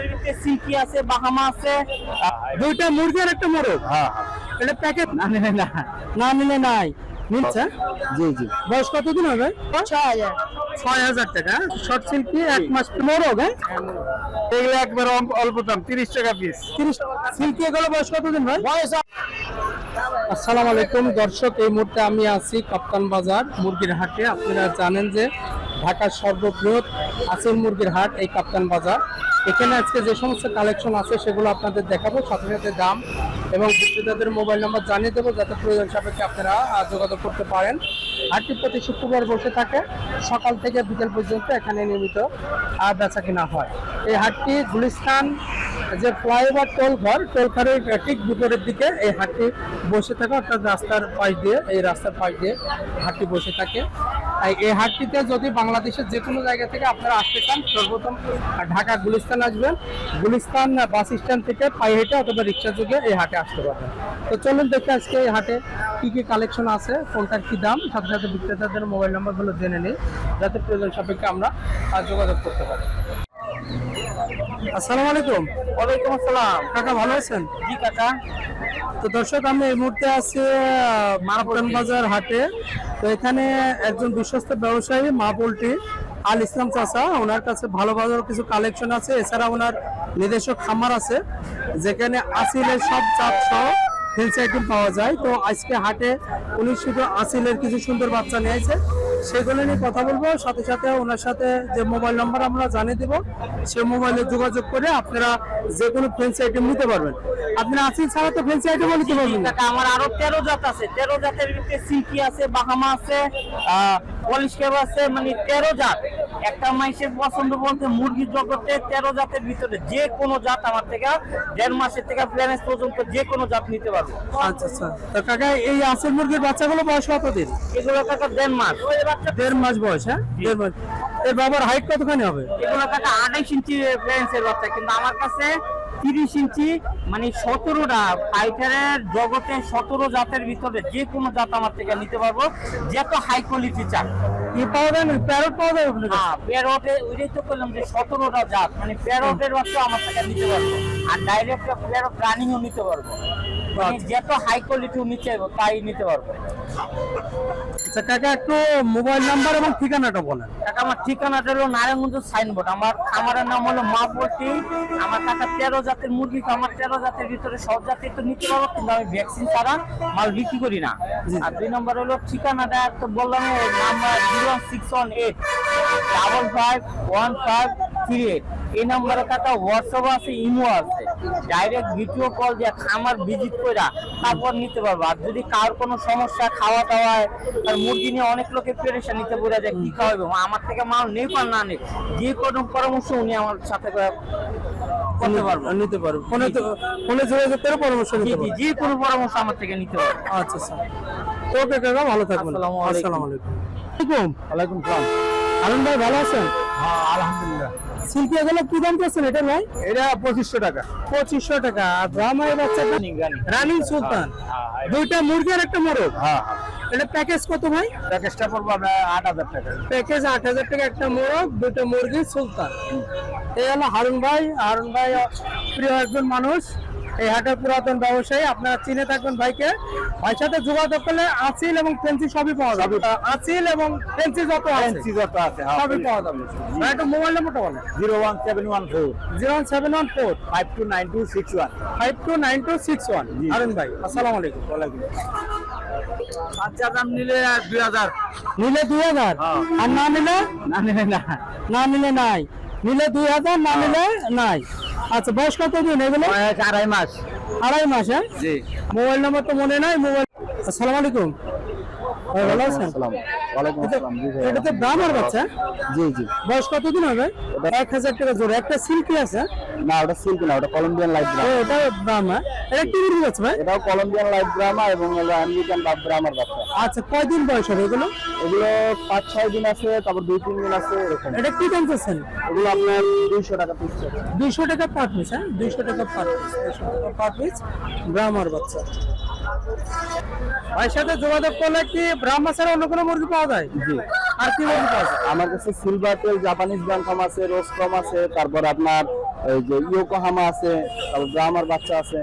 জাতের ভিতরে সিল্কি আছে বাহামা আছে। দুইটা মুরগি আর একটা মোরগ? হ্যাঁ এটা প্যাকেট? না নিলে না না নিলে নাই। নিচ্ছে? জি জি। বয়স কতদিন হবে? ছয় হাজার। ছয় হাজার টাকা। শর্ট সিল্কি এক মাস মোরগ হ্যাঁ? এগুলো একবার অল্প- অল্প দাম তিরিশ টাকা পিস তিরিশ সিল্কি এগুলো বয়স কতদিন ভাই? বয়স আসসালামু আলাইকুম দর্শক এই মুহূর্তে আমি আছি কাপ্তান বাজার মুরগির হাটে। আপনারা জানেন যে ঢাকার সর্ববৃহৎ আসল মুরগির হাট এই কাপ্তান বাজার। এখানে আজকে যে সমস্ত কালেকশন আছে সেগুলো আপনাদের দেখাবো, সাথে সাথে দাম এবং বিক্রেতাদের মোবাইল নাম্বার জানিয়ে দেবো, যাতে প্রয়োজন সাপেক্ষে আপনারা যোগাযোগ করতে পারেন। হাটটি প্রতি শুক্রবার বসে থাকে, সকাল থেকে বিকেল পর্যন্ত এখানে নিয়মিত বেচা কিনা হয়। এই হাটটি গুলিস্তান, যে ফ্লাইওভার টোল ঘর, টোল ঘরের ঠিক বিপরীত দিকে এই হাটটি বসে থাকে, অর্থাৎ রাস্তার পাশ দিয়ে, এই রাস্তার পাশ দিয়ে হাটটি বসে থাকে। আর এই হাটটিতে যদি বাংলাদেশের যে কোনো জায়গা থেকে আপনারা আসতে চান, সর্বপ্রথম ঢাকা গুলিস্তান আসবেন। গুলিস্তান বাস স্ট্যান্ড থেকে পায়ে হেঁটে অথবা রিক্সা যোগে এই হাটে আসতে পারবেন। তো চলুন দেখে আজকে এই হাটে কি কি কালেকশন আছে, কোনটার কি দাম, সাথে সাথে বিক্রেতাদের মোবাইল নাম্বারগুলো জেনে নিই, যাতে প্রয়োজন সাপেক্ষে আমরা যোগাযোগ করতে পারি। আসসালামু আলাইকুম। ওয়ালাইকুম আসসালাম। কাকা ভালো আছেন? জি কাকা। তো দর্শক আমি এই মুহূর্তে আছি মারাপটন বাজার হাটে। তো এখানে একজন বিশ্বস্ত ব্যবসায়ী মা পোল্ট্রি আল ইসলাম চাচা ওনার কাছে ভালো ভালো কিছু কালেকশন আছে। এছাড়া ওনার নিজস্ব খামার আছে যেখানে আসিলের সব জাত সহ ফেন্সি আইটেম পাওয়া যায়। তো আজকে হাটে উনি শুধু আসিলের কিছু সুন্দর বাচ্চা নিয়েছে সেগুলো নিয়ে কথা বলব। সাথে সাথে ওনার সাথে যে মোবাইল নাম্বার আমরা জানিয়ে দেবো, সে মোবাইলে যোগাযোগ করে আপনারা যে কোনো ফ্রেন্সি আইটেম নিতে পারবেন। আপনারা আসিল ছাড়া তো ফ্রেন্সি আইটেমও নিতে পারবেন। আমার আরও তেরো জাত আছে। তেরো জাতের সিকি আছে, বাহামা আছে পলিশ আছে মানে তেরো জাত। একটা মাইসের পছন্দ বলতে মুরগির জগতে তেরো জাতের ভিতরে যে কোনো জাত আমার থেকে দেড় মাসের থেকে প্ল্যানেস পর্যন্ত যে কোনো জাত নিতে পারব। আচ্ছা আচ্ছা। তো কাকা এই আসিল মুরগির বাচ্চাগুলো বয়স কতদিন এগুলো কাকা দেড় মাস। দেড় মাস বয়স হ্যাঁ? দেড় মাস। এর বাবার হাইট কতখানি হবে? এগুলো কাকা আঠাইশ ইঞ্চি প্লেন্সের বাচ্চা কিন্তু আমার কাছে তিরিশ ইঞ্চি মানে সতেরোটা ফাইটারের জগতে সতেরো জাতের ভিতরে যে কোনো জাত আমার থেকে নিতে পারব। যত হাই কোয়ালিটি চান কি পাওয়া যায় না? প্যারট পাওয়া যায় হ্যাঁ প্যারটে ওইটাই তো করলাম যে সতেরোটা জাত মানে প্যারটের বাচ্চা আমার থেকে নিতে পারব। আর ডাইরেক্ট প্যারট রানিংও নিতে পারব। মানে যত হাই কোয়ালিটি নিতে তাই নিতে পারব। আচ্ছা কাকা একটু মোবাইল নাম্বার এবং ঠিকানাটা বলেন। আমার ঠিকানাটা হলো নারায়ণগঞ্জ সাইনবোর্ড। আমার খামারের নাম হলো মা পোল্ট্রি আমার কাকা তেরো জাতের মুরগি তো আমার তেরো জাতের ভিতরে সব জাতের তো নিতে পারব কিন্তু আমি ভ্যাকসিন ছাড়া মাল বিক্রি করি না। আর দুই নম্বর হলো ঠিকানাটা তো বললাম number zero six one eight double five one five three eight এই নম্বরে কাকা হোয়াটসঅ্যাপ আছে ইমো আছে। ডাইরেক্ট ভিডিও কল দিয়ে খামার ভিজিট করে তারপর নিতে পারব। আর যদি কার কোনো সমস্যা খাওয়া দাওয়ায় আর মুরগি নিয়ে অনেক লোকের পেরেশান নিতে পড়ে যায় কি খাওয়াবে আমার থেকে মাল নেই পার না নেই যে কোনো পরামর্শ উনি আমার সাথে করে করতে পারব। নিতে পারব। ফোনে ফোনে যোগাযোগ করে পরামর্শ নিতে পারব। যে কোনো পরামর্শ আমার থেকে নিতে পারব। আচ্ছা আচ্ছা। ওকে কাকা ভালো থাকবেন। আসসালামু আলাইকুম। আসসালামু আলাইকুম। আলাইকুম ওয়ালাইকুম সালাম। আনন্দ ভাই ভালো আছেন? হ্যাঁ আলহামদুলিল্লাহ। শিল্পী এগুলো কি দাম চাচ্ছেন? এটা ভাই? এটা পঁচিশশো টাকা। পঁচিশশো টাকা। আর ব্রাহ্মায় বাচ্চাটা রানিং সুলতান। দুইটা মুরগি আর একটা মোরগ? হ্যাঁ এটা প্যাকেজ কত ভাই? প্যাকেজটা পড়ব আপনার আট হাজার টাকা। প্যাকেজ আট হাজার টাকা একটা মোরগ দুটো মুরগি সুলতান। এই হলো হারুন ভাই। হারুন ভাই প্রিয় একজন মানুষ। এই হাটের পুরাতন ব্যবসায়ী আপনারা চিনে থাকবেন ভাইকে। ভাইয়ের সাথে যোগাযোগ করলে আসিল এবং ফেন্সি সবই পাওয়া যাবে। আসিল এবং ফেন্সি যত যত আছে হ্যাঁ সবই পাওয়া যাবে। ভাই একটা মোবাইল নাম্বারটা বলেন। Zero one seven one four. Zero seven one four. Five two nine two six one. Five two nine two six one. জি। ভাই আসসালামু আলাইকুম। ওয়ালাইকুম দাম নিলে আর দুই হাজার। নিলে দুই হাজার? হ্যাঁ। আর না নিলে? না নিলে না। না নিলে নাই। নিলে দুই হাজার না নিলে নাই। আচ্ছা বয়স কত দিন এগুলো? আড়াই মাস। আড়াই মাস হ্যাঁ? জি। মোবাইল নাম্বার তো মনে নাই মোবাইল আসসালামু আলাইকুম। ভালো আছেন? ওয়ালাইকুম আসসালাম জি এটা তো ব্রাহ্মার বাচ্চা? জি জি। বয়স কতদিন হবে? এক হাজার টাকা জোরে একটা সিল্কি আছে না ওটা সিল্ক না ওটা কলম্বিয়ান লাইট ও, এটা ব্রাহ্মা। এটা কি মুরগি আছে ভাই? এটাও কলম্বিয়ান লাইট ড্রামা এবং আমেরিকান বাপ ড্রামার বাচ্চা। আচ্ছা কয়দিন বয়স হবে এগুলো? এগুলো পাঁচ ছয় দিন আছে তারপর দুই তিন দিন আছে এরকম। এটা কি দাম চাচ্ছেন? এগুলো আপনার দুইশো টাকা পিস দুইশো টাকা পার পিস হ্যাঁ? দুইশো টাকা পার পিস দুইশো টাকা পার পিস ব্রাহ্মার বাচ্চা। ভাইয়ের সাথে যোগাযোগ করলে কি ব্রাহ্মা ছাড়া অন্য কোনো মুরগি পাওয়া যায়? জি। আর কি মুরগি পাওয়া যায়? আমার কাছে সিলভার তেল জাপানিজ ব্যাংকম আছে রোস্টম আছে তারপর আপনার এই যে ইয়োকোহামা আছে তারপর ব্রাহ্মার বাচ্চা আছে।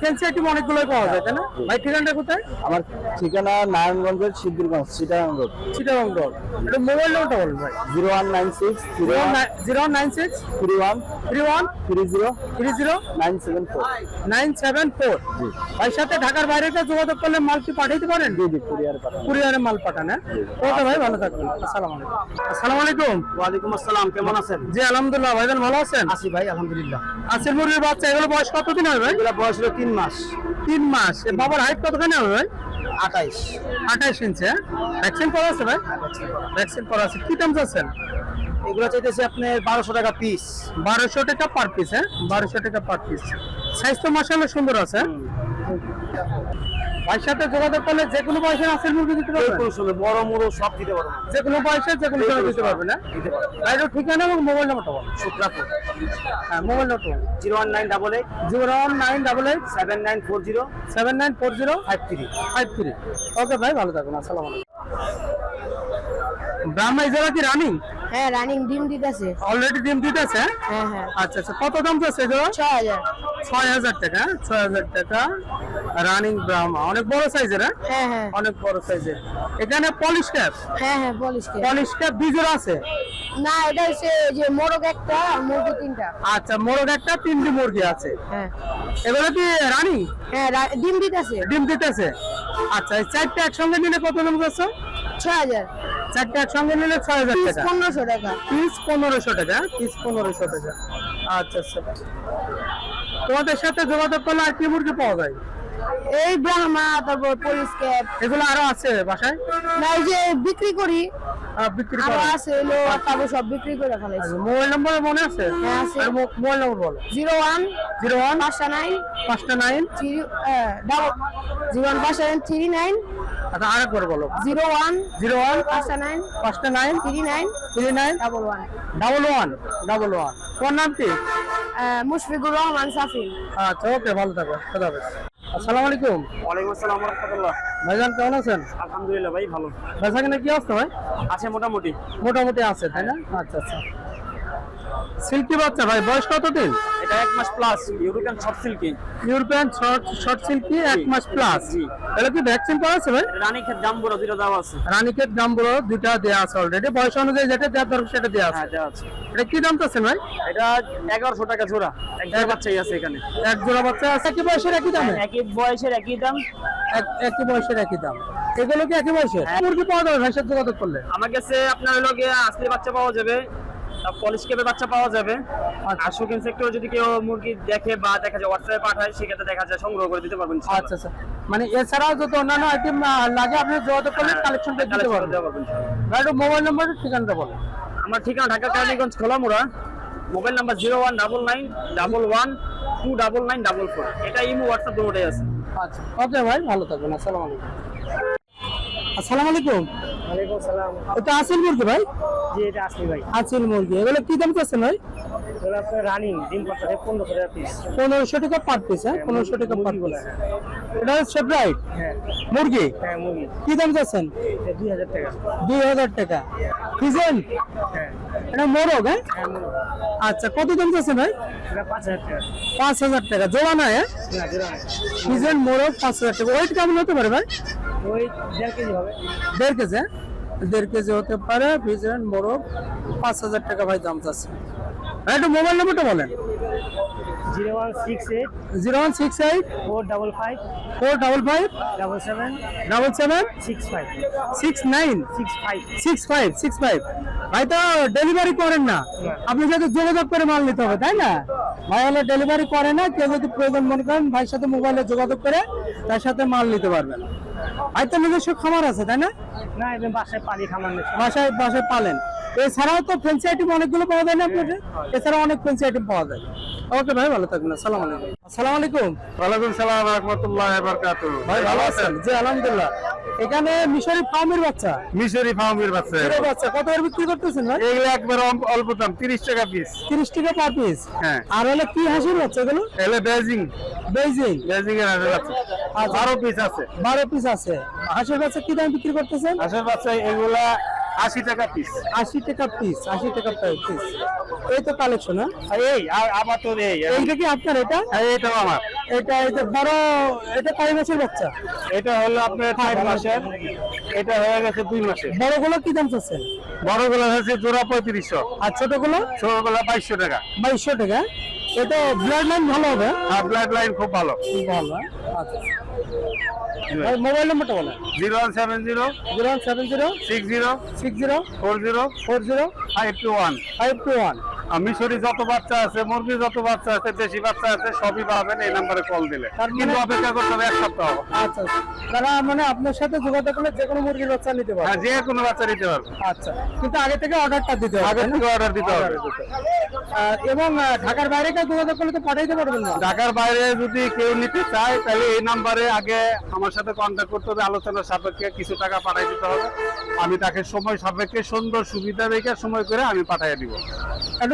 ফ্যান্সি আইটেম অনেকগুলোই পাওয়া যায় তাই না? ভাই ঠিকানাটা কোথায়? আমার ঠিকানা নারায়ণগঞ্জের সিদ্ধিরগঞ্জ সিটাগাং রোড। চিটাগং রোড। এটা মোবাইল নাম্বারটা বলুন ভাই। Zero one nine six zero zero nine six. Three one three one? Three zero three zero? Nine seven four. Nine seven four. ভাইয়ের সাথে ঢাকার বাইরে যোগাযোগ করলে মাল কি পাঠাইতে পারেন? জি জি কুরিয়ার পাঠান কুরিয়ারে মাল পাঠান হ্যাঁ? ওকে ভাই ভালো থাকবেন। আসসালামু আলাইকুম আসসালামু আলাইকুম। ওয়ালাইকুম আসসালাম কেমন আছেন? জি আলহামদুলিল্লাহ ভাইজান ভালো আছেন? আছি ভাই আলহামদুলিল্লাহ। আসির মুরগির বাচ্চা এগুলো বয়স কতদিন হবে? ভাই এগুলা বয়স হলো তিন মাস। তিন মাস। বাবার হাইট কতখানি হবে ভাই? আঠাইশ। আঠাইশ ইঞ্চি হ্যাঁ? ভ্যাকসিন করা আছে ভাই? ভ্যাকসিন করা আছে। কি দাম চাচ্ছেন? এগুলো চাইতেছে আপনার বারোশো টাকা পিস বারোশো টাকা পার পিস হ্যাঁ? বারোশো টাকা পার পিস সাইজ তো মাসাল্লাহ সুন্দর আছে হ্যাঁ? ভাইয়ের সাথে যোগাযোগ করলে যে কোনো বয়সের মুরগি দিতে পারবেন? বড় মুড়ো সব দিতে যে কোনো যে কোনো সময় দিতে পারবেন না ভাইয়ের ঠিকানা এবং মোবাইল নাম্বারটা বলুন শুক্রাপুর হ্যাঁ mobile number zero one nine double eight. Zero one nine double eight. Seven nine four zero. Seven nine four zero. Five three. Five three. Okay ভাই ভালো থাকুন। আসসালামু আলাইকুম। ব্রাহ্মা ইজারা কি রানিং? হ্যাঁ রানিং ডিম দিতেছে। অলরেডি ডিম দিতেছে? হ্যাঁ? হ্যাঁ। আচ্ছা আচ্ছা। কত দাম যাচ্ছে হাজার। ছয় হাজার টাকা? ছয় হাজার টাকা। রানিং ব্রাহ্মা অনেক বড় সাইজের হ্যাঁ? হ্যাঁ হ্যাঁ। অনেক বড় সাইজের এখানে পলিশ ক্যাপ হ্যাঁ হ্যাঁ বলিস কে পলিশ ক্যাপ বিজোর আছে? না এটা হচ্ছে যে মোরগ একটা মুরগি তিনটা। আচ্ছা মোরগ একটা তিনটি মুরগি আছে। হ্যাঁ। এগুলো কি রানিং হ্যাঁ ডিম দিতেছে। ডিম দিতেছে। আচ্ছা এই চারটে একসঙ্গে নিলে কত দাম যাচ্ছে ছ হাজার। চারটে একসঙ্গে নিলে ছয় হাজার টাকা। পনেরোশো টাকা। পিস পনেরোশো টাকা পিস পনেরোশো টাকা। আচ্ছা আচ্ছা। তোমাদের সাথে যোগাযোগ করলে আর কি মুরগি পাওয়া যায়? এই ব্রাহ্মা তারপর ক্যাপ এগুলো আরও আছে বাসায়? না এই যে বিক্রি করি। বিক্রি আরও আছে এলো তারপর সব বিক্রি করে ফেলাইছি মোবাইল নম্বর মনে আছে? হ্যাঁ, আছে। আর মোবাইল নম্বর বলো। জিরো ওয়ান জিরো ওয়ান পাঁচটা নাইন পাঁচটা nine three double zero one পাঁচটা নাইন থ্রি নাইন আচ্ছা আরেকবার বলো। জিরো ওয়ান জিরো ওয়ান পাঁচটা নাইন পাঁচটা nine three nine three nine double one. Double one double one. তোমার নাম কি? মুশফিকুর রহমান সাফিন। আচ্ছা ওকে ভালো থাকো। খোদা হাফেজ। আসসালামু আলাইকুম। ওয়ালাইকুম আসসালাম রাহমাতুল্লাহ। ভাইজান কেমন আছেন? আলহামদুলিল্লাহ ভাই ভালো। ভাইজান কি অবস্থা ভাই? আছে মোটামুটি। মোটামুটি আছে তাই না? আচ্ছা আচ্ছা। সিল্কি বাচ্চা ভাই বয়স কত দিন এটা এক মাস plus European short silky European short short silky এক মাস প্লাস জি। তাহলে কি ভ্যাকসিন করা আছে ভাই? রানী খেত দাম বড় দুটো দেওয়া আছে। রানীক্ষেত গাম্বুরো দুইটা দেওয়া আছে অলরেডি বয়স অনুযায়ী যেটা দেওয়ার দরকার সেটা দেওয়া আছে। হ্যাঁ দেওয়া আছে। এটা কি দাম চাচ্ছেন ভাই? এটা এগারোশো টাকা জোড়া। এক বাচ্চাই আছে এখানে। এক জোড়া বাচ্চা আছে। একই বয়সের একই দামে? একই বয়সের একই দাম। এক- একই বয়সের একই দাম। এগুলো কি একই বয়সের? হ্যাঁ। মুরগি পাওয়া যাবে ভাইয়ের সাথে যোগাযোগ করলে? আমার কাছে আপনার হলো গিয়ে আসলি বাচ্চা পাওয়া যাবে। পলিশ কেপে বাচ্চা পাওয়া যাবে। আর শৌখিন সেক্টরে যদি কেউ মুরগি দেখে বা দেখা যায় হোয়াটসঅ্যাপে পাঠায় সেক্ষেত্রে দেখা যায় সংগ্রহ করে দিতে পারবেন আচ্ছা আচ্ছা। মানে এছাড়াও যত অন্যান্য আইটেম লাগে আপনি যোগাযোগ করলে কালেকশনটা দিতে Collection পারবেন। ভাই মোবাইল নাম্বার ঠিকানাটা বলেন। আমার ঠিকানা Dhaka Kaliganj Kholamura. Mobile number zero one double nine double one two double nine double four এটা ইমো হোয়াটসঅ্যাপ দুটোই আছে। আচ্ছা। ওকে ভাই ভালো থাকবেন। আসসালামু আলাইকুম। আসসালামু আলাইকুম। ওয়ালাইকুম সালাম। এটা আসিল মুরগি ভাই? জি এটা আসলি ভাই। আসিল মুরগি। এগুলো কি দাম চাচ্ছেন ভাই? এগুলো আপনার রানিং ডিম করতে পনেরোশো টাকা পিস পনেরোশো টাকা পার পিস হ্যাঁ? পনেরোশো টাকা পার পিস এটা হ্যাঁ। মুরগি? হ্যাঁ মুরগি। কি দাম চাচ্ছেন? এটা দুই হাজার টাকা। দুই হাজার টাকা। ফিজেন হ্যাঁ। এটা মোরগ হ্যাঁ? হ্যাঁ আচ্ছা কত দাম চাচ্ছেন ভাই? এটা পাঁচ হাজার টাকা। পাঁচ হাজার টাকা। জোড়া না হ্যাঁ? না জোড়া নাই। ফিজেন মোরগ পাঁচ হাজার টাকা। ওয়েট কেমন হতে পারে ভাই? ওই কেজি হবে। দেড় কেজি হ্যাঁ? দেড় কেজি হতে পারে ফিজেন মোরগ পাঁচ হাজার টাকা ভাই দাম চাচ্ছে। একটু মোবাইল নাম্বারটা বলেন। Zero one six eight zero one six eight four double five four double five double seven double seven six five six nine six five six five six five. ভাই তো ডেলিভারি করেন না। আপনি সাথে যোগাযোগ করে মাল নিতে হবে তাই না? ভাই হলে ডেলিভারি করে না কেউ যদি প্রয়োজন মনে করেন ভাইয়ের সাথে মোবাইলে যোগাযোগ করে তার সাথে মাল নিতে পারবেন। তো নিজস্ব খামার আছে তাই না? না এবার বাসায় পালি খামার নেই। বাসায় বাসায় পালেন। এছাড়াও তো ফ্যান্সি আইটেম অনেকগুলো পাওয়া যায় না আপনাদের? এছাড়াও অনেক ফ্যান্সি আইটেম পাওয়া যায়। ওকে ভাই ভালো থাকবেন। আসসালাম আলাইকুম। আসসালামু আলাইকুম ওয়ালাইকুম সালাম রহমতুল্লাহ বারকাতুহ। ভাই ভালো আছেন? জি আলহামদুলিল্লাহ। এখানে মিশরি ফার্মের বাচ্চা। মিশরি ফার্মের বাচ্চা। এর বাচ্চা কত করে বিক্রি করতেছেন ভাই? এগুলো একবার অল্প- দাম তিরিশ টাকা পিস তিরিশ টাকা পার পিস হ্যাঁ। আর হলো কি হাসির বাচ্চা এগুলো? এলে বেজিং। বেজিং? বেজিং এর হাঁসের বাচ্চা। আচ্ছা। বারো পিস আছে। বারো পিস আছে। হাঁসের বাচ্চা কি দাম বিক্রি করতেছেন? হাঁসের বাচ্চা এগুলা আশি টাকা পিস আশি টাকা পিস আশি টাকা পিস এই তো কালেকশন হ্যাঁ? এই আমার তো এই এইটা কি আপনার এটা? এইটাও আমার। এটা এটা বড় এটা কয় মাসের বাচ্চা? এটা হলো আপনার চার মাসের। এটা হয়ে গেছে দুই মাসের। বড়গুলো কি দাম চাচ্ছেন? বড়গুলো হচ্ছে জোড়া পঁয়ত্রিশশো। আর ছোটগুলো? ছোটগুলো বাইশশো টাকা। বাইশশো টাকা। এটা ব্লাড লাইন ভালো হবে আর ব্লাড লাইন খুব ভালো। ভালো হ্যাঁ? আচ্ছা। ভাই মোবাইল নম্বরটা বলেন zero one seven zero zero one seven zero six zero six zero four zero four zero five two one five two one মিশরি যত বাচ্চা আছে মুরগি যত বাচ্চা আছে দেশি বাচ্চা আছে সবই পাবেন এই নাম্বারে কল দিলে। মানে- কিন্তু অপেক্ষা করতে হবে এক সপ্তাহ। আচ্ছা তারা মানে আপনার সাথে যোগাযোগ করলে যে কোনো মুরগির বাচ্চা নিতে হ্যাঁ পারবে যে কোনো বাচ্চা নিতে পারবে। আচ্ছা কিন্তু আগে থেকে অর্ডারটা দিতে হবে আগে থেকে অর্ডার দিতে হবে। এবং ঢাকার বাইরে কেউ যোগাযোগ করলে তো পাঠাইতে পারবেন না। ঢাকার বাইরে যদি কেউ নিতে চায় তাহলে এই নাম্বারে আগে আমার সাথে কন্ট্যাক্ট করতে হবে আলোচনার সাপেক্ষে কিছু টাকা পাঠিয়ে দিতে হবে। আমি তাকে সময় সাপেক্ষে সুন্দর সুবিধা রেখে সময় করে আমি পাঠিয়ে দিব।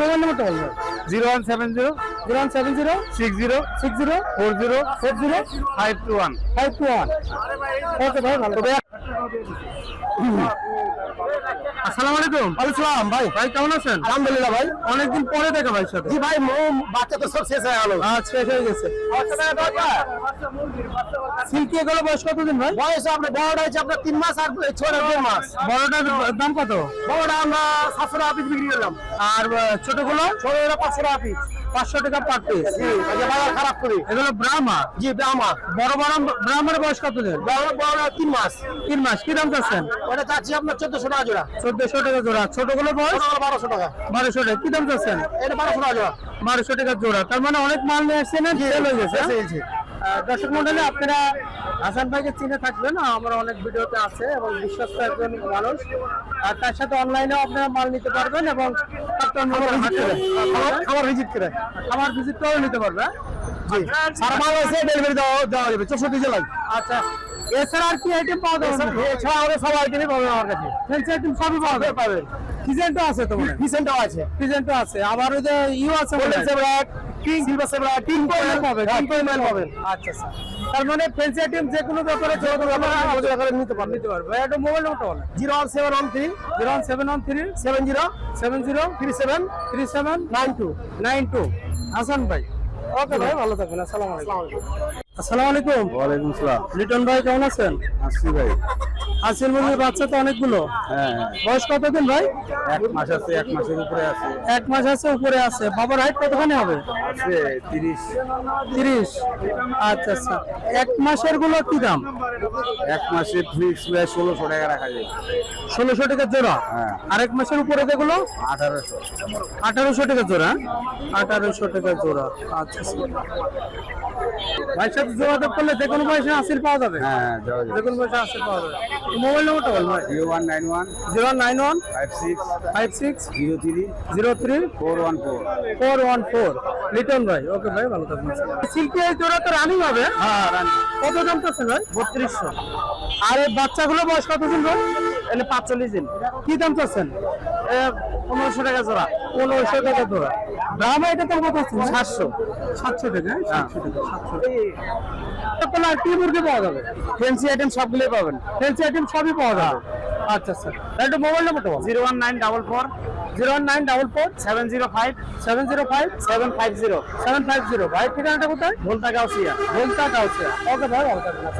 মোবাইল নাম্বারটা বলবেন zero one seven zero zero one seven zero six zero six zero four zero four zero five two one. Five two one. Okay ভাই ভালো। আসসালামু আলাইকুম। আসসালাম ভাই। ভাই কেমন আছেন? আলহামদুলিল্লাহ ভাই। অনেকদিন পরে দেখা ভাই সাথে। জি ভাই বাচ্চা তো সব শেষ হয়ে গেল। আচ্ছা শেষ হয়ে গেছে। সিল্কি এগুলো বয়স কতদিন ভাই? বয়স আপনার বড়টা হচ্ছে আপনার তিন মাস আর ছোট দেড় মাস। বড়টার দাম কত? বড়টা আমরা সাতশো টাকা পিস বিক্রি করলাম। আর ছোটগুলো? পাঁচশো টাকা পিস পাঁচশো টাকা পার পিস বাজার খারাপ করি। এগুলো ব্রাহ্মা জি ব্রাহ্মা বড় বড় ব্রাহ্মার বয়স কতদিন? বড় বড় তিন মাস। তিন মাস। কি দাম চাচ্ছেন? ওটা চাচ্ছি আপনার চোদ্দশো টাকা জোড়া। চোদ্দশো টাকা জোড়া। ছোটগুলো বয়স? বারোশো টাকা। বারোশো টাকা। কি দাম চাচ্ছেন? এটা বারোশো টাকা জোড়া। বারোশো টাকা জোড়া। তার মানে অনেক মাল নিয়ে আসছেন সেল হয়ে গেছে। আহ, দর্শক মন্ডলী আপনারা হাসান ভাইকে চিনে থাকবেন। আমরা অনেক ভিডিওতে আছে এবং বিশ্বস্ত একজন মানুষ। আর তার সাথে অনলাইনেও আপনারা মাল নিতে পারবেন এবং খাবার ভিজিট করে। ভিজিট করেও নিতে পারবে? সারা মাল আছে ডেলিভারি দেওয়া দেওয়া যাবে। চৌষট্টি জেলায়। আচ্ছা। এছাড়া আর কি আইটেম পাওয়া যাবে? এছাড়া আমাদের সব আইটেমই পাবে আমার কাছে। আইটেম সবই পাওয়া যাবে। আছে আছে। আবার ওই যে ইউ আছে কিং সিলভার কোয়েল হ্যাঁ, পাবেন। আচ্ছা তার মানে ফ্যান্সি আইটেম যে কোনো ব্যাপারে যে কোনো ব্যাপারে আলোচনা করে নিতে পারবেন। নিতে পারবে একটা মোবাইল নাম্বারটা বলেন। Zero one seven one three zero one seven one three seven zero seven zero three seven three seven nine two. Nine two. Hasan ভাই। ওকে ভাই ভালো থাকবেন আসসালামু আলাইকুম। আসসালামু আলাইকুম। ওয়ালাইকুম সালাম লিটন ভাই কেমন আছেন? আসছি ভাই। আসিল মুরগির বাচ্চা তো অনেকগুলো। হ্যাঁ। বয়স কতদিন ভাই? এক মাস আছে এক মাসের উপরে আছে। এক মাস আছে উপরে আছে। বাবার হাইট কতখানি হবে? আছে আচ্ছা আচ্ছা। এক মাসেরগুলো কি দাম? এক মাসে ফিক্স ষোলোশো টাকা রাখা যায়। টাকা জোড়া? হ্যাঁ। আর এক মাসের উপরে যেগুলো? টাকা জোড়া। আঠারোশো টাকা জোড়া। আচ্ছা আচ্ছা। সাথে যোগাযোগ করলে যে কোনো পয়সা আসিল পাওয়া যাবে। হ্যাঁ যে কোনো পয়সা আসিল পাওয়া যাবে। মোবাইল নম্বরটা বল ভাই। Zero one nine one zero nine one five six five six zero three zero three four one four. Four one four. Liton ভাই ওকে ভাই ভালো থাকবেন। সিল্কি এই জোড়া তো রানিং হবে। হ্যাঁ রানি। কত দাম চাচ্ছেন ভাই? বত্রিশশো। আর এই বাচ্চাগুলো বয়স কতদিন ভাই? এলে পাঁচচল্লিশ দিন। কি দাম চাচ্ছেন? পনেরোশো টাকা জোড়া। পনেরোশো টাকা জোড়া। দাম এটা তো কত আছে সাতশো। সাতশো টাকা হ্যাঁ? সাতশো টাকা সাতশো টাকা। কি মুরগি পাওয়া যাবে? ফেন্সি আইটেম সবগুলোই পাবেন। ফেন্সি আইটেম সবই পাওয়া যাবে? আচ্ছা আচ্ছা। একটু মোবাইল নাম্বারটা zero one nine double four. Zero one nine double four. Seven zero five. Seven zero five. Seven five zero. Seven five zero. ভাই ঠিকানাটা কোথায়? ভোলতা গাউসিয়া। ভোলতা কাউসিয়া ওকে ভাই থাকবেন।